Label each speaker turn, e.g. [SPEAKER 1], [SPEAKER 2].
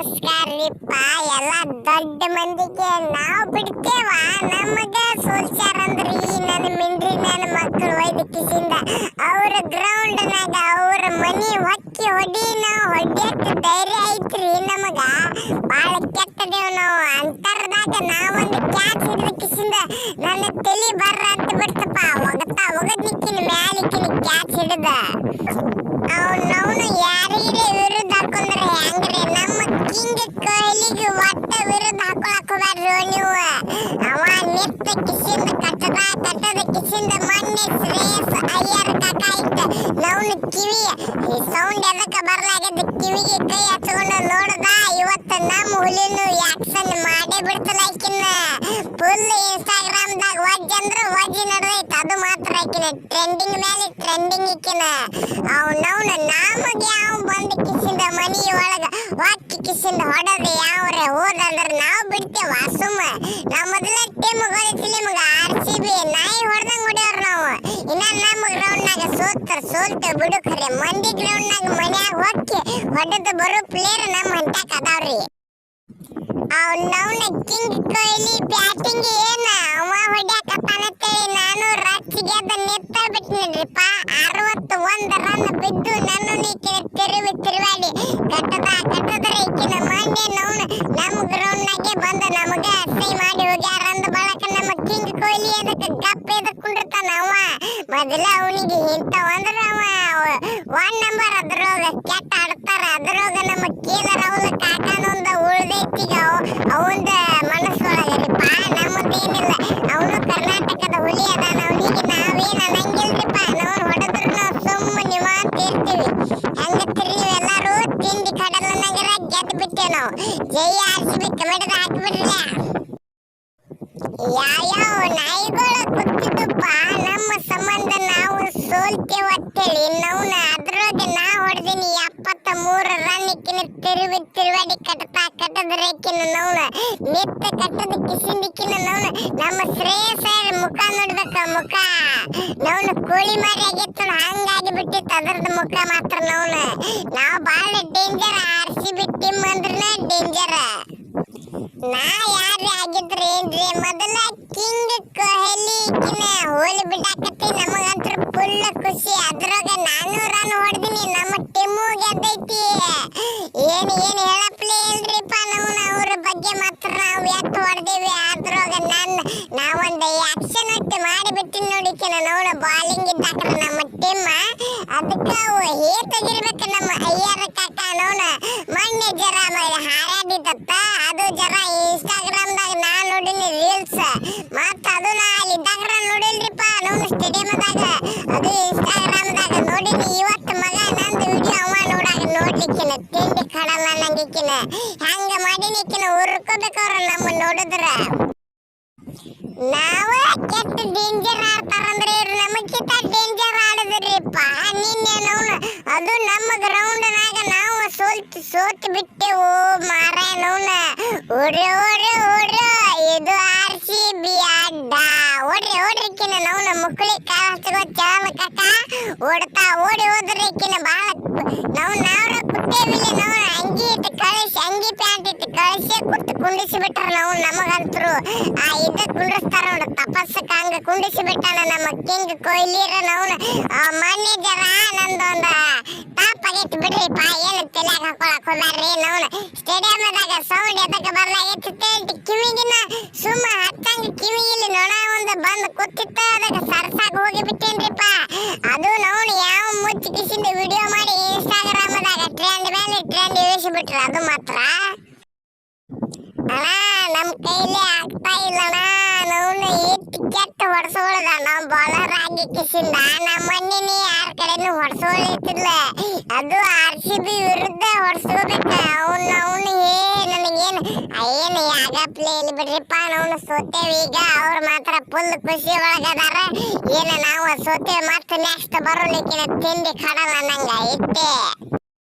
[SPEAKER 1] ನಮಸ್ಕಾರ ರೀಪ್ಪ. ಎಲ್ಲ ದೊಡ್ಡ ಮಂದಿಗೆ ನಾವು ಬಿಡ್ತೇವ? ನಮಗ ಸೋಲ್ಸ್ಯಾರಂದ್ರಿ ನನ್ನ ಮಿಂಡ್ರಿ ನನ್ನ ಮಕ್ಕಳು ಒಯ್ದ ಕಿಸಿಂದ ಅವ್ರ ಗ್ರೌಂಡ್ನಾಗ ಅವ್ರ ಮನಿ ಹೊಕ್ಕಿ ಹೊಡಿ ನಾವು ಹೊಡ್ಯಕ್ ಧೈರ್ಯ ಐತ್ರಿ ನಮಗ. ಬಾಳ ಕೆಟ್ಟದೇವ್ ನಾವು. ಅಂತರ್ದಾಗ ನಾವೊಂದು ಕ್ಯಾಚ್ ಹಿಡಿದ ಕಿಸಿಂದ ನನ್ನ ತಲಿ ಬರ್ರ ಅಂತ ಬಿಡ್ತಪ್ಪ. ಒಗತಾ ಒಗದ್ ನಿಕ್ಕಿನ ಮ್ಯಾಲಿಕ್ಕಿನ ಕ್ಯಾಚ್ ಹಿಡಿದ. ಅವ್ನವ್ನು ಯಾರಿಗೆ ವಿರುದ್ಧ ಹಾಕೊಂಡ್ರೆ ಹೆಂಗ್ರಿ ನಮ್ಮ ಕಿಂಗ್ ಕೊಹ್ಲಿಗೆ ಒಟ್ಟ ವಿರುದ್ಧ ಹಾಕೊಳಕ್ ಹೋಗ್ಬ್ಯಾಡ್ರಿ ನೀವು ಅವ ನಿತ್ತ ಕಿಸಿಂದ ಕಟ್ಟದ ಕಟ್ಟದ ಕಿಸಿಂದ ಮೊನ್ನೆ ಶ್ರೇಯಸ್ ಅಯ್ಯರ್ ಕಾಕ ಇತ್ತ ನವ್ನ ಕಿವಿ ಈ ಸೌಂಡ್ ಎದಕ್ಕ ಬರ್ಲಾಗದ ಕಿವಿಗೆ ಕೈ ಹಚ್ಕೊಂಡು ನೋಡ್ದ ಇವತ್ತು ನಮ್ಮ ಹುಲಿನು ಆಕ್ಷನ್ ಮಾಡೇ ಬಿಡ್ತಲ್ಲ ಆಕಿನ ಫುಲ್ ಇನ್ಸ್ಟಾಗ್ರಾಮ್ದಾಗ ವಜ್ ಅಂದ್ರ ವಜ್ ನಡ್ದೈತಿ ಅದು ಮಾತ್ರ ಆಕಿನ ಟ್ರೆಂಡಿಂಗ್ ಮೇಲೆ ಟ್ರೆಂಡಿಂಗ್ ಇಕ್ಕಿನ ಅವ್ನವ್ನ ನಮಗೆ ಯಾವ ಬಂದ ಕಿಸಿಂದ ಮನಿ ಒಳಗ ಹೊಕ್ಕಿ ಕಿಸಿಂದ ಹೊಡೋದು ಯಾವ್ರೆ ಹೋದಂದ್ರ ನಾವು ಬಿಡ್ತೇವ ಸುಮ್ಮ ನಾವು ಮೊದಲ ಟೀಮ್ ಗೊತ್ತಿಲ್ಲ ನಿಮ್ಗ ಆರ್ ಸಿ ಬಿ ನಾಯಿ ಹೊಡೆದಂಗ್ ಹೊಡ್ಯಾವ್ರ ನಾವು ಇನ್ನ ನಮ್ಮ ಸೋತ್ರ ಸೋಲ್ತ ಬಿಡು ಖರೆ ಮಂದಿ ಗ್ರೌಂಡ್ನಾಗ ಮನ್ಯಾಗ ಹೊಕ್ಕಿ ಹೊಡೆದು ಬರೋ ಪ್ಲೇಯರ್ ನಮ್ಮ ಹಂಟ್ಯಾಕ ಅದಾವ್ರಿ. ಅವ್ನವ್ನ ಕಿಂಗ್ ಕೊಹ್ಲಿ ಬ್ಯಾಟಿಂಗ್ ಏನ ಅವ ಹೊಡ್ಯಾಕತ್ತಾನಂತೇಳಿ ನಾನು ರಚ್ಚಿಗೆ ಅದ ನಿತ್ತ ಬಿಟ್ಟಿನಿಪ್ಪ ಅರವತ್ತು ಒಂದ್ ರನ್ ಬಿದ್ದು ನನ್ನ ನೀ ತಿರುವಿ ತಿರುವಾಡಿ ಕಟ್ಟದ ಕಟ್ಟದ್ರ ಈಕಿನ ಮಂಡಿ ನವ್ನ ನಮ್ಮ ಗ್ರೌಂಡ್ನಾಗೆ ಬಂದ ನಮಗೆ ಅಸೈ ಮಾಡಿ ಹೋಗ್ಯಾರ ಅಂದ ಬಳಕ ನಮ್ಮ ಕಿಂಗ್ ಕೊಹ್ಲಿ ಅದಕ್ಕೆ ಗಪ್ಪ ಮೊದಲ ಅವನಿಗೆ ಇಂಥವ್ ಅಂದ್ರ ಅವ ಒನ್ ನಂಬರ್ ಅದ್ರೊಳಗ ಕೆಟ್ಟ ಆಡ್ತಾರ. ಅದ್ರೊಳಗ ನಮ್ಮ ಕೇದಾರ ಅವಲ ಕಾಕನೊಂದ ಉಳ್ದೈತಿಗ ಅವಂದ ಮನಸ್ಸೊಳಗ ಮನಸ್ಸೊಳಗರಿಪ್ಪ ನಮ್ಮದೇನಿಲ್ಲ. ಅವನು ಕರ್ನಾಟಕದ ಹುಲಿ ಅದಾನ, ಅವನಿಗೆ ನಾವೇನ್ ಅನ್ನಂಗಿಲ್ರಿಪ್ಪ. ನಾವು ಹೊಡೆದ್ರು ನಾವು ಸುಮ್ಮ ನಿವಾಂತ ಇರ್ತೀವಿ. ಹೆಂಗತ್ತೀರಿ ಎಲ್ಲಾರು? ತಿಂಡಿ ಕಡಲ ನಗರ ಗೆದ್ದು ಬಿಟ್ಟೆ ನಾವು. ಜೈ ಆರ್ ಸಿ ಬಿ ಕಮೆಂಟ್ ಹಾಕಿಬಿಡ್ರಿ. ಯಾವ್ಯಾವ ನಾಯಿಗಳು ಗೊತ್ತಿದ್ದಪ್ಪ ನಮ್ಮ ಸಂಬಂಧ ನಾವು ನೌನ ಅದ್ರೊಳಗೆ ನಾ ಹೊಡೆದಿನಿ ಎಪ್ಪತ್ತ ಮೂರು ರನ್ ಇಕ್ಕಿನ ತಿರುವಿ ತಿರುವಾಡಿ ಕಟ್ಟತಾ ರೇಕಿನ ನೌನ ನಿತ್ತ ಕಟ್ಟದ ಕಿಸಿಂದಿಕ್ಕಿನ ನೌನ ನಮ್ಮ ಶ್ರೇಯಸ್ ಮುಖ ನೋಡ್ಬೇಕ ಮುಖ. ನೌನ ಕೋಳಿ ಮಾರಿ ಆಗಿತ್ತು, ಹಂಗಾಗಿ ಬಿಟ್ಟಿತ್ತು ಅದ್ರದ್ದು ಮುಖ ಮಾತ್ರ ನೌನ ನಾವು ಭಾಳ danger R C B team ಅಂದ್ರೆ ಡೇಂಜರ್ ನಾ ಯಾರೇ ಆಗಿದ್ರೆ ಏನ್ರಿ ಮೊದಲ ಕಿಂಗ್ ಕೊಹ್ಲಿ ಕಿನ ಹೋಲಿ ಬಿಡಾಕತ್ತಿ ಹೇತಾಗಿರ್ಬೇಕು ನಮ್ಮ ಅಯ್ಯರ ಕಾಕ ನೋಡ ಮೊನ್ನೆ ಜರ ಹಾರಾಡಿದತ್ತ ಅದು ಜರ ಇನ್ಸ್ಟಾಗ್ರಾಮ್ದಾಗ ನಾ ನೋಡಿನಿ ರೀಲ್ಸ್ ಮತ್ತ ಅದು ನಾ ಇದ್ದಾಗ ನೋಡಿಲ್ರಿಪ್ಪ, ನೋಡು ಸ್ಟೇಡಿಯಮ್ದಾಗ ಅದು ಇನ್ಸ್ಟಾಗ್ರಾಮ್ದಾಗ ನೋಡಿನಿ. ಇವತ್ತು ಮಗ ನಂದು ವಿಡಿಯೋ ಅವ ನೋಡಾಗ ನೋಡ್ಲಿಕ್ಕಿನ, ತಿಂಡಿ ಕಡಲ್ಲ ನಂಗಿಕ್ಕಿನ ಹಂಗ ಮಾಡಿನಿಕ್ಕಿನ ಉರ್ಕೋಬೇಕವ್ರ ನಮ್ಮ ನೋಡಿದ್ರ. ನಾವು ಕೆಟ್ಟ ಡೇಂಜರ್ ಆಡ್ತಾರಂದ್ರೆ ಇವ್ರು ನಮಗಿಂತ ಡೇಂಜರ್ ಆಡಿದ್ರಿಪ್ಪ ನಿನ್ನೆ ನೋವು ಅದು ನಮ್ಮ ಗ್ರೌಂಡ್ನಾಗ ನಾವು ಸೋಲ್ತ್, ಸೋತ್ ಬಿಟ್ಟೆವು ಮಾರ ನೋವ್ನ ಓಡ್ರಿ ಓಡ್ರಿ ಓಡ್ರಿ. ಇದು ಆರ್ ಸಿ ಬಿ ಅಡ್ಡ. ಓಡ್ರಿ ಓಡ್ರಿಕಿನ ನೋವ್ನ ಮುಕ್ಳಿ ಕಾಲ ಹಚ್ಕೋ ಚಾಲ ಕಾಕ ಓಡ್ತಾ, ಓಡಿ ಹೋದ್ರಿಕಿನ ಭಾಳ ನಾವು ನಾವ್ರ ಕುತ್ತೇವಿಲ್ಲ ನಾವು ಕಳಿಸಿ ಕುಟ್ಟು ಕುಂಡಿಸಿ ಬಿಟ್ಟಾರ ನಾವು ನಮಗಂತರು ಆ ಇದ್ದ ಕುಂಡಿಸ್ತಾರ ನೋಡ, ತಪಸ್ಸಕ್ಕ ಹಂಗ ಕುಂಡಿಸಿ ಬಿಟ್ಟಾನ ನಮ್ಮ ಕಿಂಗ್ ಕೊಯ್ಲಿರ ನಾವು ಮೊನ್ನೆ ಜರ ನಂದೊಂದ ತಾಪ ಬಿಡ್ರಿ ಪಾ, ಏನು ತಲೆಯಾಗ ಹಾಕೊಳಕ್ ಹೋಗ್ಬ್ಯಾರ್ರಿ ನಾವು ಸ್ಟೇಡಿಯಮ್ದಾಗ ಸೌಂಡ್ ಎದಕ್ಕ ಬರ್ಲಾಗೈತಿ ಅಂತ ಕಿವಿಗಿನ ಸುಮ್ಮ ಹತ್ತಂಗ ಕಿವಿಗಿಲ್ಲಿ ನೊಣ ಒಂದು ಬಂದು ಕೂತಿತ್ತ ಅದಕ್ಕೆ ಸರ್ಸಾಗ ಹೋಗಿ ಬಿಟ್ಟೇನ್ರಿಪ್ಪ ಅದು ನೋಡಿ ಯಾವ ಮುಚ್ಚಿ ಕಿಸಿಂದ ವಿಡಿಯೋ ಮಾಡಿ ಇನ್ಸ್ಟಾಗ್ರಾಮ್ದಾಗ ಟ್ರೆಂಡ್ ಮೇಲೆ ಟ್ರೆಂಡ್ ಇಳಿಸಿಬಿಟ್ರು ಅದು ಮಾತ್ರ ಅಣ್ಣ ನಮ್ ಕೈಲಿ ಆಗ್ತಾ ಇಲ್ಲಣ್ಣ ನಾವು ಇಟ್ಟು ಕೆಟ್ಟ ಹೊಡ್ಸೋಳದ? ನಾವು ಬಾಲರ್ ಆಗಿ ಕಿಸಿಂದ ನಮ್ಮ ಮಣ್ಣಿನಿ ಯಾರ ಕಡೆನೂ ಹೊಡ್ಸೋಳಿತಿಲ್ಲ ಅದು ಆರ್ ಸಿ ಬಿ ವಿರುದ್ಧ ಹೊಡ್ಸ್ಕೋಬೇಕ. ಅವ್ನ ಅವ್ನು ಏ ನನಗೇನು ಏನು ಯಾಗ ಪ್ಲೇ ಇಲ್ಲಿ ಬಿಡ್ರಿಪ್ಪ ನಾವು ಸೋತೇವಿ. ಈಗ ಅವ್ರು ಮಾತ್ರ ಫುಲ್ ಖುಷಿ ಒಳಗದಾರ. ಏನು ನಾವು ಸೋತೇವಿ ಮತ್ತೆ ನೆಕ್ಸ್ಟ್ ಬರೋಲಿಕ್ಕಿನ ತಿಂಡಿ ಕಡಲ್ಲ ನಂಗ ಇಟ್ಟೆ